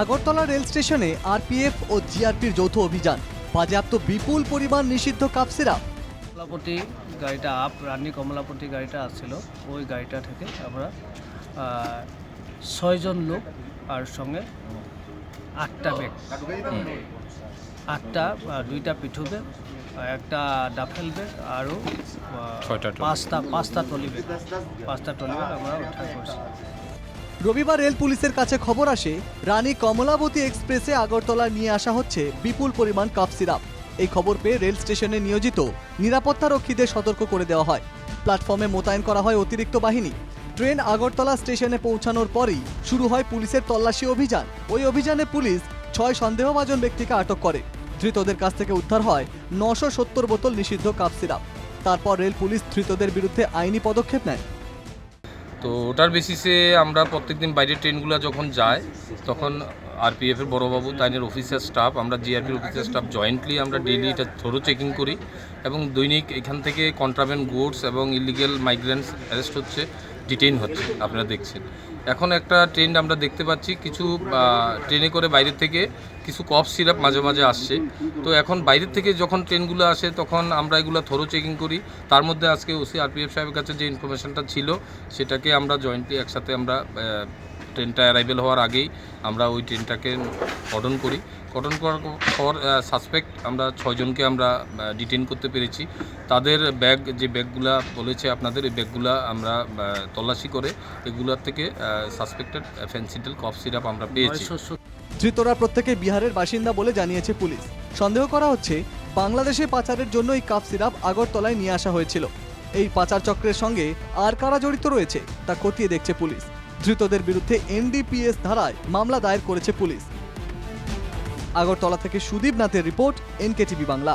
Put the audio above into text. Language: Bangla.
আগরতলা রেল স্টেশনে আরপিএফ ও জিআরপির যৌথ অভিযান। বাজেয়াপ্ত বিপুল পরিমাণ নিষিদ্ধ কাপ সিরাপ। কমলাপতি গাড়িটা আপ রানী কমলাপতি গাড়িটা আসছিল। ওই গাড়িটা থেকে আমরা ছয়জন লোক আর সঙ্গে আটটা ব্যাগ আটটা দুইটা পিঠু ব্যাগ একটা ডাফেল ব্যাগ ছয়টা পাঁচটা পাঁচটা টলি ব্যাগ পাঁচটা টলি ব্যাগ আমরা উদ্ধার করছি। রবিবার রেল পুলিশের কাছে খবর আসে, রানী কমলাবতী এক্সপ্রেসে আগরতলা নিয়ে আসা হচ্ছে বিপুল পরিমাণ কাপ সিরাপ। এই খবর পেয়ে রেল স্টেশনে নিয়োজিত নিরাপত্তারক্ষীদের সতর্ক করে দেওয়া হয়। প্ল্যাটফর্মে মোতায়েন করা হয় অতিরিক্ত বাহিনী। ট্রেন আগরতলা স্টেশনে পৌঁছানোর পরেই শুরু হয় পুলিশের তল্লাশি অভিযান। ওই অভিযানে পুলিশ ছয় সন্দেহভাজন ব্যক্তিকে আটক করে। ধৃতদের কাছ থেকে উদ্ধার হয় নশো সত্তর বোতল নিষিদ্ধ কাপ সিরাপ। তারপর রেল পুলিশ ধৃতদের বিরুদ্ধে আইনি পদক্ষেপ নেয়। তো ওটার বেসিসে আমরা প্রত্যেকদিন বাইরের ট্রেনগুলো যখন যায়, তখন আরপিএফের বড়বাবু, তাইনের অফিসের স্টাফ আমরা জিআরপির অফিসার স্টাফ জয়েন্টলি আমরা ডেইলি এটা থরো চেকিং করি এবং দৈনিক এখান থেকে কন্ট্রাভেন্ট গুডস এবং ইলিগেল মাইগ্রেন্টস অ্যারেস্ট হচ্ছে ডিটেইন হচ্ছে, আপনারা দেখছেন। এখন একটা ট্রেন্ড আমরা দেখতে পাচ্ছি, কিছু ট্রেনে করে বাইরের থেকে কিছু কফ সিরাপ মাঝে মাঝে আসছে। তো এখন বাইরের থেকে যখন ট্রেনগুলো আসে, তখন আমরা এগুলো থরো চেকিং করি। তার মধ্যে আজকে ওসি আরপিএফ সাহেবের কাছে যে ইনফরমেশনটা ছিল, সেটাকে আমরা জয়েন্টলি একসাথে আমরা ট্রেনটা অ্যারাইভেল হওয়ার আগেই আমরা ওই ট্রেনটাকে কটন করি। কটন করার পর সাসপেক্ট আমরা ছয়জনকে আমরা ডিটেন করতে পেরেছি। তাদের ব্যাগ যে ব্যাগগুলা বলেছে আপনাদের, এই ব্যাগগুলা আমরা তল্লাশি করে এগুলোর থেকে সাসপেক্টেড ফেন্সিডেল কফ সিরাপ আমরা পেয়েছি। ধৃতরা প্রত্যেকে বিহারের বাসিন্দা বলে জানিয়েছে পুলিশ। সন্দেহ করা হচ্ছে, বাংলাদেশে পাচারের জন্য এই কাপ সিরাপ আগরতলায় নিয়ে আসা হয়েছিল। এই পাচার চক্রের সঙ্গে আর কারা জড়িত রয়েছে, তা খতিয়ে দেখছে পুলিশ। ধৃতদের বিরুদ্ধে এনডিপিএস ধারায় মামলা দায়ের করেছে পুলিশ। আগরতলা থেকে সুদীপ নাথের রিপোর্ট, এনকেটিভি বাংলা।